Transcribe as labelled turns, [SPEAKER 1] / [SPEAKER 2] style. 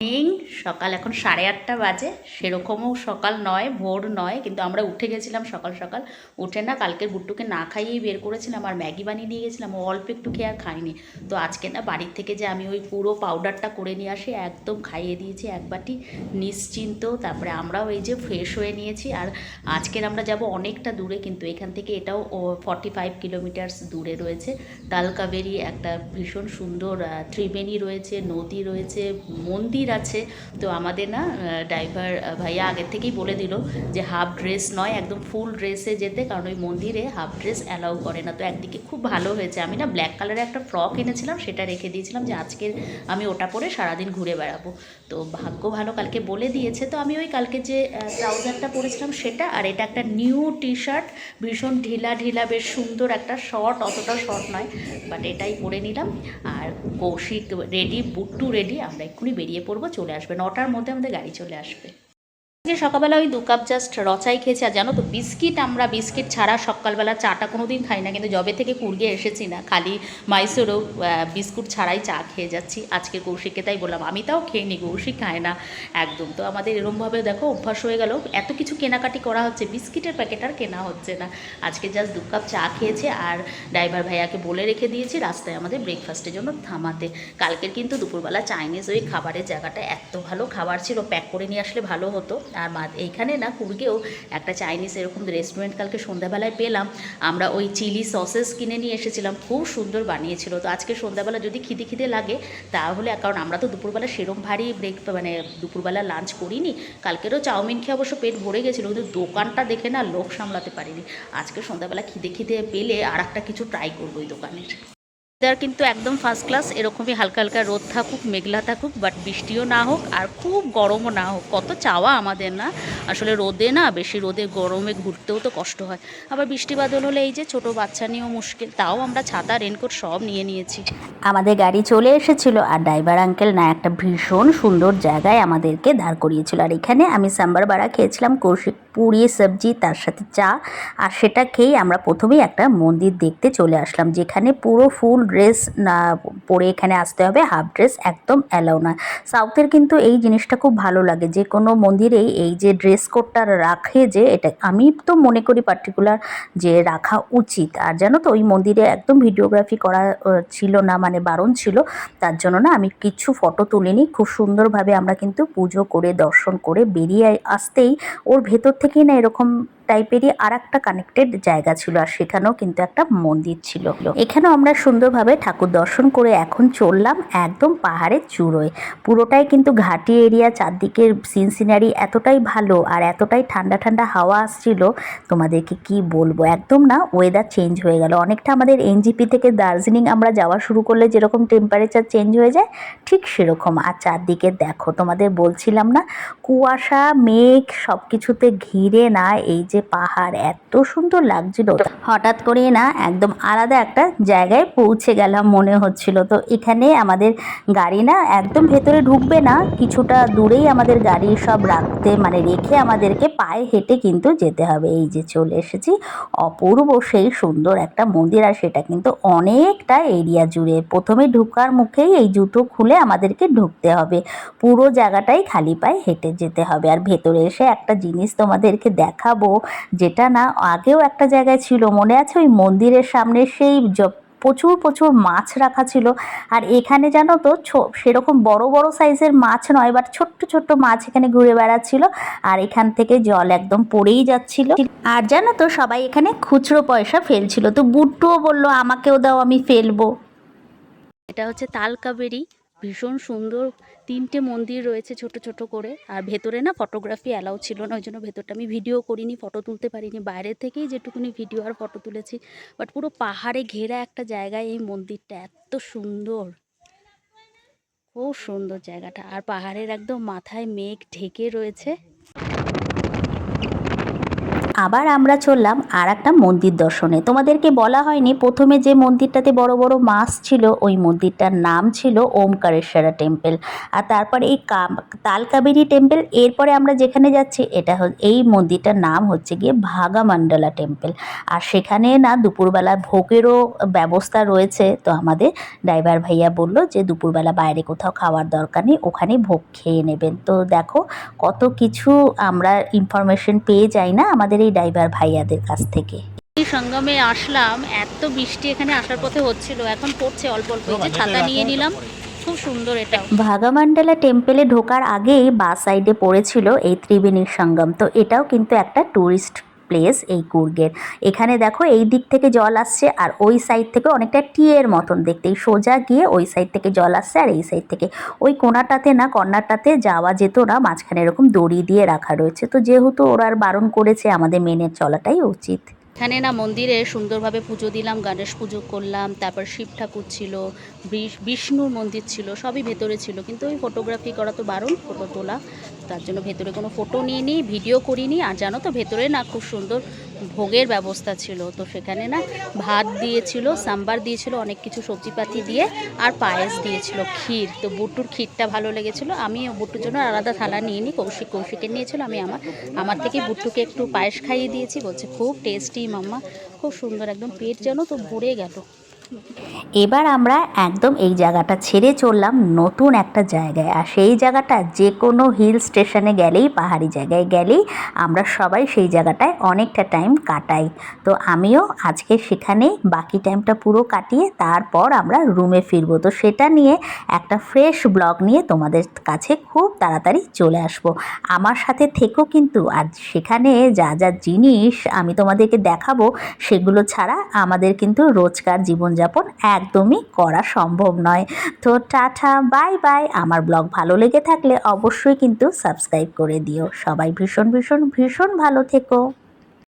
[SPEAKER 1] Morning, সকাল এখন সাড়ে আটটা বাজে, সেরকমও সকাল নয়, ভোর নয়, কিন্তু আমরা উঠে গেছিলাম সকাল সকাল। উঠে না কালকের বুট্টুকে না খাইয়েই বের করেছিলাম, আর ম্যাগি বানিয়ে নিয়ে গেছিলাম, ও অল্প একটু খেয়ে আর খাইনি তো আজকে না, বাড়ির থেকে যে আমি ওই পুরো পাউডারটা করে নিয়ে আসি, একদম খাইয়ে দিয়েছি, এক বাটি নিশ্চিন্ত। তারপরে আমরাও এই যে ফ্রেশ হয়ে নিয়েছি, আর আজকের আমরা যাব অনেকটা দূরে, কিন্তু এখান থেকে এটাও ফর্টি ফাইভ কিলোমিটার্স দূরে রয়েছে। তালকাবেরি একটা ভীষণ সুন্দর ত্রিবেণী রয়েছে, নদী রয়েছে, মন্দির আছে। তো আমাদের না ড্রাইভার ভাইয়া আগের থেকেই বলে দিল যে হাফ ড্রেস নয়, একদম ফুল ড্রেসে যেতে, কারণ ওই মন্দিরে হাফ ড্রেস অ্যালাউ করে না। তো একদিকে খুব ভালো হয়েছে। আমি না ব্ল্যাক কালারের একটা ফ্রক এনেছিলাম, সেটা রেখে দিয়েছিলাম যে আজকে আমি ওটা পরে সারাদিন ঘুরে বেড়াবো। তো ভাগ্য ভালো কালকে বলে দিয়েছে। তো আমি ওই কালকে যে ট্রাউজারটা পরেছিলাম সেটা, আর এটা একটা নিউ টি শার্ট ভীষণ ঢিলা ঢিলা, বেশ সুন্দর একটা শর্ট অতটা শর্ট নয় বাট এটাই পরে নিলাম। আর কৌশিক রেডি বুট্টু রেডি আমরা এক্ষুনি বেরিয়ে পড়ব। চলে আসবে। নটার মধ্যে আমাদের গাড়ি চলে আসবে। আজকে সকালবেলা ওই দু কাপ জাস্ট রচাই খেয়েছি, আর জানো তো, বিস্কিট আমরা, বিস্কিট ছাড়া সকালবেলা চাটা কোনো দিন খাই না, কিন্তু জবে থেকে কুড়গে এসেছি না, খালি মাইসোরও বিস্কুট ছাড়াই চা খেয়ে যাচ্ছি। আজকে কৌশিককে তাই বললাম, আমি তাও খেয়ে নি কৌশিক খায় না। একদম, তো আমাদের এরমভাবে দেখো অভ্যাস হয়ে গেল। এত কিছু কেনাকাটি করা হচ্ছে, বিস্কিটের প্যাকেট আর কেনা হচ্ছে না। আজকে জাস্ট দু কাপ চা খেয়েছে, আর ড্রাইভার ভাইয়াকে বলে রেখে দিয়েছি, রাস্তায় আমাদের ব্রেকফাস্টের জন্য থামাতে। কালকের কিন্তু দুপুরবেলা চাইনিজ ওই খাবারের জায়গাটা এত ভালো খাবার ছিল, প্যাক করে নিয়ে আসলে ভালো হতো। আর এইখানে না কুর্গেও একটা চাইনিজ এরকম রেস্টুরেন্ট কালকে সন্ধ্যাবেলায় পেলাম। আমরা ওই চিলি সসেস কিনে নিয়ে এসেছিলাম। খুব সুন্দর বানিয়েছিল। তো আজকে সন্ধ্যাবেলা যদি খিদে খিদে লাগে, তাহলে কারণ আমরা তো দুপুরবেলা সেরম ভারী ব্রেক মানে দুপুরবেলা লাঞ্চ করিনি। কালকেরও চাউমিন খেয়ে অবশ্য পেট ভরে গেছিল, কিন্তু দোকানটা দেখে না লোক সামলাতে পারিনি। আজকে সন্ধ্যাবেলা খিদে খিদে পেলে আর একটা কিছু ট্রাই করব ওই দোকানের। ওয়েদার কিন্তু একদম ফার্স্ট ক্লাস এরকমই হালকা হালকা রোদ থাকুক, মেঘলা থাকুক বাট বৃষ্টিও না হোক আর খুব গরমও না হোক। কত চাওয়া আমাদের না? আসলে রোদে না, বেশি রোদে গরমে ঘুরতেও তো কষ্ট হয়। আবার বৃষ্টি বাদল হলে এই যে ছোট বাচ্চা নিয়েও মুশকিল, তাও আমরা ছাতা রেনকোট সব নিয়ে নিয়েছি।
[SPEAKER 2] আমাদের গাড়ি চলে এসেছিল আর ড্রাইভার আঙ্কেল না একটা ভীষণ সুন্দর জায়গায় আমাদেরকে দাঁড় করিয়েছিল। আর এখানে আমি সাম্বার বাড়া খেয়েছিলাম কৌশিক। পুরি সবজি, তার সাথে চা, আর সেটা খেয়েই আমরা প্রথমেই একটা মন্দির দেখতে চলে আসলাম, যেখানে পুরো ফুল ড্রেস না পরে এখানে আসতে হবে, হাফ ড্রেস একদম অ্যালাউ না সাউথের কিন্তু এই জিনিসটা খুব ভালো লাগে, যে কোনো মন্দিরেই এই যে ড্রেস কোডটা রাখে যে, এটা আমি তো মনে করি পার্টিকুলার যে রাখা উচিত। আর জানো তো, ওই মন্দিরে একদম ভিডিওগ্রাফি করা ছিল না মানে বারণ ছিল, তার জন্য না আমি কিছু ফটো তুলিনি। খুব সুন্দরভাবে আমরা কিন্তু পুজো করে, দর্শন করে বেরিয়ে আসতেই ওর ভেতর থেকেই না এরকম টাইপেরই আর একটা কানেক্টেড জায়গা ছিল আর সেখানেও কিন্তু একটা মন্দির ছিল। এখানেও আমরা সুন্দরভাবে ঠাকুর দর্শন করে এখন চললাম একদম পাহাড়ের চূড়োয়। পুরোটাই কিন্তু ঘাটি এরিয়া চারদিকের সিন সিনারি এতটাই ভালো আর এতটাই ঠান্ডা ঠান্ডা হাওয়া আসছিল, তোমাদেরকে কি বলব? একদম না ওয়েদার চেঞ্জ হয়ে গেল। অনেকটা আমাদের এনজিপি থেকে দার্জিলিং আমরা যাওয়া শুরু করলে যেরকম টেম্পারেচার চেঞ্জ হয়ে যায়, ঠিক সেরকম। আর চারদিকে দেখো, তোমাদের বলছিলাম না, কুয়াশা, মেঘ সব কিছুতে ঘিরে না, এই যে পাহাড়, এত সুন্দর লাগছিল। হঠাৎ করে না একদম আলাদা একটা জায়গায় পৌঁছে গেলাম মনে হচ্ছিল। তো এখানে আমাদের গাড়ি না একদম ভেতরে ঢুকবে না, কিছুটা দূরেই আমাদের গাড়ি সব রাখতে মানে রেখে আমাদেরকে পায়ে হেঁটে কিন্তু যেতে হবে। এই যে চলে এসেছি, অপূর্ব সেই সুন্দর একটা মন্দির, আর সেটা কিন্তু অনেকটা এরিয়া জুড়ে। প্রথমে ঢুকার মুখেই এই জুতো খুলে আমাদেরকে ঢুকতে হবে। পুরো জায়গাটাই খালি পায়ে হেঁটে যেতে হবে। আর ভেতরে এসে একটা জিনিস তোমাদেরকে দেখাবো যেটা না আগেও একটা জায়গায় ছিল, মনে আছে ওই মন্দিরের সামনে সেই প্রচুর প্রচুর মাছ রাখা ছিল। আর এখানে জানো তো সেরকম বড় বড় সাইজের মাছ নয় বাট ছোট্ট ছোট্ট মাছ এখানে ঘুরে বেড়াচ্ছিল। আর এখান থেকে জল একদম পড়েই যাচ্ছিল। আর জানো তো সবাই এখানে খুচরো পয়সা ফেলছিল। তো বুট্টুও বলল, আমাকেও দাও, আমি ফেলব।
[SPEAKER 1] এটা হচ্ছে তালকাবেরি। ভীষণ সুন্দর তিনটে মন্দির রয়েছে ছোট ছোট করে। আর ভেতরে না ফটোগ্রাফি অ্যালাউ ছিল না ওই জন্য ভেতরটা আমি ভিডিও করিনি ফটো তুলতে পারিনি। বাইরে থেকেই যেটুকুনি ভিডিও আর ফটো তুলেছি। বাট পুরো পাহাড়ে ঘেরা একটা জায়গায় এই মন্দিরটা এত সুন্দর। খুব সুন্দর জায়গাটা। আর পাহাড়ের একদম মাথায় মেঘ ঢেকে রয়েছে।
[SPEAKER 2] আবার আমরা চললাম আর একটা মন্দির দর্শনে। তোমাদেরকে বলা হয়নি, প্রথমে যে মন্দিরটাতে বড় বড় মাছ ছিল, ওই মন্দিরটার নাম ছিল ওমকারেশ্বরা টেম্পল। আর তারপরে এই তালকাবেরী টেম্পল, এরপরে আমরা যেখানে যাচ্ছি, এটা এই মন্দিরটার নাম হচ্ছে গিয়ে ভাগামণ্ডলা টেম্পল। আর সেখানে না দুপুরবেলা ভোগেরও ব্যবস্থা রয়েছে, তো আমাদের ড্রাইভার ভাইয়া বলল যে দুপুরবেলা বাইরে কোথাও খাওয়ার দরকার নেই, ওখানে ভোগ খেয়ে নেবেন। তো দেখো কত কিছু আমরা ইনফরমেশন পেয়ে যাই না, আমাদের এই ড্রাইভার ভাইয়াদের কাছ থেকে।
[SPEAKER 1] সঙ্গমে আসলাম এত বৃষ্টি এখানে আসার পথে হচ্ছিল এখন পড়ছে অল্প অল্প এই যে ছাতা নিয়ে নিলাম খুব সুন্দর এটা
[SPEAKER 2] ভাগামান্ডালা টেম্পলে ঢোকার আগেই বা সাইডে পড়েছিল এই ত্রিবেণীর সঙ্গম তো এটাও কিন্তু একটা ট্যুরিস্ট প্লেস এই কুর্গের এখানে দেখো এই দিক থেকে জল আসছে আর ওই সাইড থেকে অনেকটা টিয়ের মতন দেখতে সোজা গিয়ে ওই সাইড থেকে জল আসছে আর এই সাইড থেকে। ওই কোনাটাতে না, কর্নারটাতে যাওয়া যেত না, মাঝখানে এরকম দড়ি দিয়ে রাখা রয়েছে। তো যেহেতু ওরা আর বারণ করেছে, আমাদের মেনে চলাটাই উচিত।
[SPEAKER 1] এখানে না মন্দিরে সুন্দরভাবে পুজো দিলাম, গণেশ পুজো করলাম, তারপর শিব ঠাকুর ছিল বিষ্ণুর মন্দির ছিল, সবই ভেতরে ছিল। কিন্তু ওই ফটোগ্রাফি করা তো বারণ ফটো তোলা। তার জন্য ভেতরে কোনো ফটো নিয়ে নিই ভিডিও করিনি। আর জানো তো, ভেতরে না খুব সুন্দর ভোগের ব্যবস্থা ছিল। তো সেখানে না ভাত দিয়েছিল, সাম্বার দিয়েছিল, অনেক কিছু সবজিপাতি দিয়ে, আর পায়েস দিয়েছিল, ক্ষীর। তো বুটুর ক্ষীরটা ভালো লেগেছিলো। আমি বুটুর জন্য আলাদা থালা নিয়ে নিই কৌশিক, কৌশিকের নিয়েছিল। আমি আমার আমার থেকে বুট্টুকে একটু পায়েস খাইয়ে দিয়েছি। বলছে, খুব টেস্টি মাম্মা। খুব সুন্দর, একদম পেট যেন তো ভরে গেল।
[SPEAKER 2] এবার আমরা একদম এই জায়গাটা ছেড়ে চললাম নতুন একটা জায়গায়। আর সেই জায়গাটা যে কোনো হিল স্টেশনে গেলেই, পাহাড়ি জায়গায় গেলেই আমরা সবাই সেই জায়গাটায় অনেকটা টাইম কাটাই। তো আমিও আজকে সেখানেই বাকি টাইমটা পুরো কাটিয়ে তারপর আমরা রুমে ফিরবো। তো সেটা নিয়ে একটা ফ্রেশ ব্লগ নিয়ে তোমাদের কাছে খুব তাড়াতাড়ি চলে আসব। আমার সাথে থেকেও কিন্তু, আর সেখানে যা যা জিনিস আমি তোমাদেরকে দেখাবো, সেগুলো ছাড়া আমাদের কিন্তু রোজকার জীবনযাপন একদমই করা সম্ভব নয়। তো টাটা, বাই বাই। আমার ব্লগ ভালো লেগে থাকলে অবশ্যই কিন্তু সাবস্ক্রাইব করে দিও। সবাই ভীষণ ভীষণ ভীষণ ভালো থেকো।